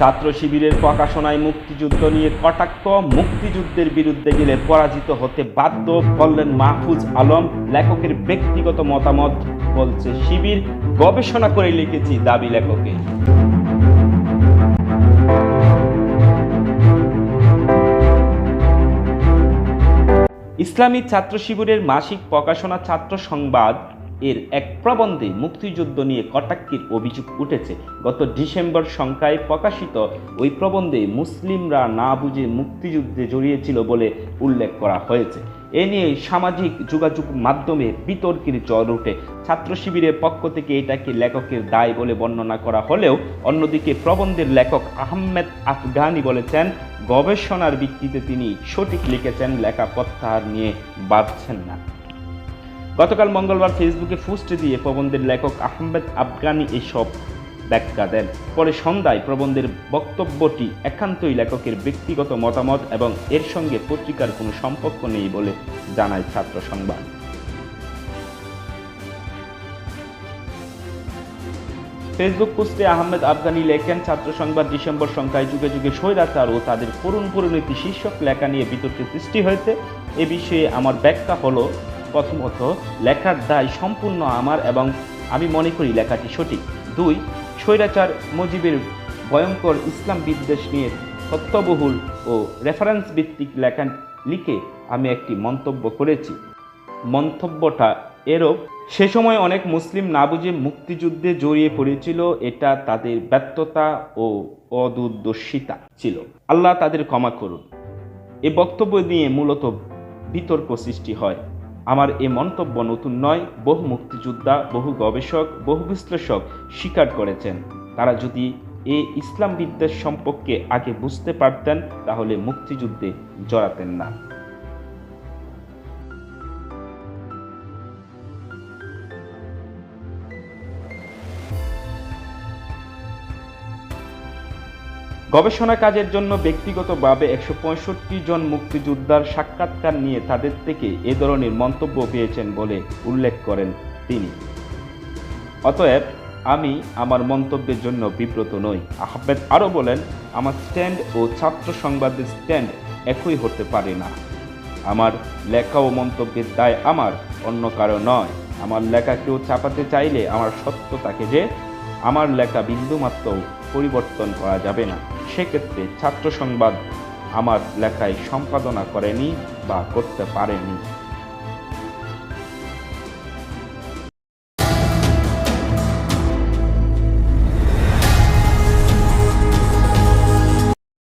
ছাত্র শিবিরের প্রকাশনায় মুক্তিযুদ্ধ নিয়ে কটাক্ষ, মুক্তিযুদ্ধের বিরুদ্ধে গেলে পরাজিত হতে বাধ্য বললেন মাহফুজ আলম, লেখকের ব্যক্তিগত মতামত বলছে শিবির গবেষণা করে লিখেছি দাবি লেখকে। ইসলামী ছাত্র শিবিরের মাসিক প্রকাশনা ছাত্র সংবাদ এর এক প্রবন্ধে মুক্তিযুদ্ধ নিয়ে কটাক্ষের অভিযোগ উঠেছে। গত ডিসেম্বর সংখ্যায় প্রকাশিত ওই প্রবন্ধে মুসলিমরা না বুঝে মুক্তিযুদ্ধে জড়িয়েছিল বলে উল্লেখ করা হয়েছে। এ নিয়ে সামাজিক যোগাযোগ মাধ্যমে বিতর্কের জ্বর ওঠে। ছাত্র শিবিরের পক্ষ থেকে এটাকে লেখকের দায় বলে বর্ণনা করা হলেও অন্যদিকে প্রবন্ধের লেখক আহমেদ আফগানি বলেছেন, গবেষণার ভিত্তিতে তিনি সঠিক লিখেছেন, লেখা প্রত্যাহার নিয়ে ভাবছেন না। গতকাল মঙ্গলবার ফেসবুকে পোস্ট দিয়ে প্রবন্ধের লেখক আহমেদ আফগানি এসব ব্যাখ্যা দেন। পরে সন্ধ্যায় প্রবন্ধের বক্তব্যটি একান্তই লেখকের ব্যক্তিগত মতামত এবং এর সঙ্গে পত্রিকার কোনো সম্পর্ক নেই বলে জানায় ছাত্র সংবাদ। ফেসবুক পোস্টে আহমেদ আফগানি লেখেন, ছাত্র সংবাদ ডিসেম্বর সংখ্যায় যুগে যুগে স্বৈরাচার ও তাদের করুণ পরিণতি শীর্ষক লেখা নিয়ে বিতর্কের সৃষ্টি হয়েছে। এ বিষয়ে আমার ব্যাখ্যা হলো প্রথমত লেখার দায় সম্পূর্ণ আমার এবং আমি মনে করি লেখাটি সঠিক। দুই, স্বৈরাচার মুজিবের ভয়ঙ্কর ইসলাম বিদ্বেষ নিয়ে তত্ত্ববহুল ও রেফারেন্স ভিত্তিক লেখা লিখে আমি একটি মন্তব্য করেছি। মন্তব্যটা এরূপ, সে সময় অনেক মুসলিম না বুঝে মুক্তিযুদ্ধে জড়িয়ে পড়েছিল, এটা তাদের ব্যর্থতা ও অদূরদর্শিতা ছিল। আল্লাহ তাদের ক্ষমা করুন। এ বক্তব্য নিয়ে মূলত বিতর্ক সৃষ্টি হয়। আমার এ মন্তব্য নতুন নয়। বহু মুক্তিযোদ্ধা, বহু গবেষক, বহু বিশ্লেষক স্বীকার করেছেন। তারা যদি এ ইসলাম বিদ্বেষ সম্পর্কে আগে বুঝতে পারতেন, তাহলে মুক্তিযুদ্ধে জড়াতেন না। গবেষণা কাজের জন্য ব্যক্তিগতভাবে একশো পঁয়ষট্টি জন মুক্তিযোদ্ধার সাক্ষাৎকার নিয়ে তাদের থেকে এ ধরনের মন্তব্য পেয়েছেন বলে উল্লেখ করেন তিনি। অতএব, আমি আমার মন্তব্যের জন্য বিব্রত নই। আহমেদ আরও বলেন, আমার স্ট্যান্ড ও ছাত্র সংবাদের স্ট্যান্ড একই হতে পারে না। আমার লেখা ও মন্তব্যের দায় আমার, অন্য কারও নয়। আমার লেখা কেউ চাপাতে চাইলে আমার সত্য তাকে যে, আমার লেখা বিন্দুমাত্র পরিবর্তন করা যাবে না। সেক্ষেত্রে ছাত্র সংবাদ আমার লেখায় সম্পাদনা করেনি বা করতে পারেনি।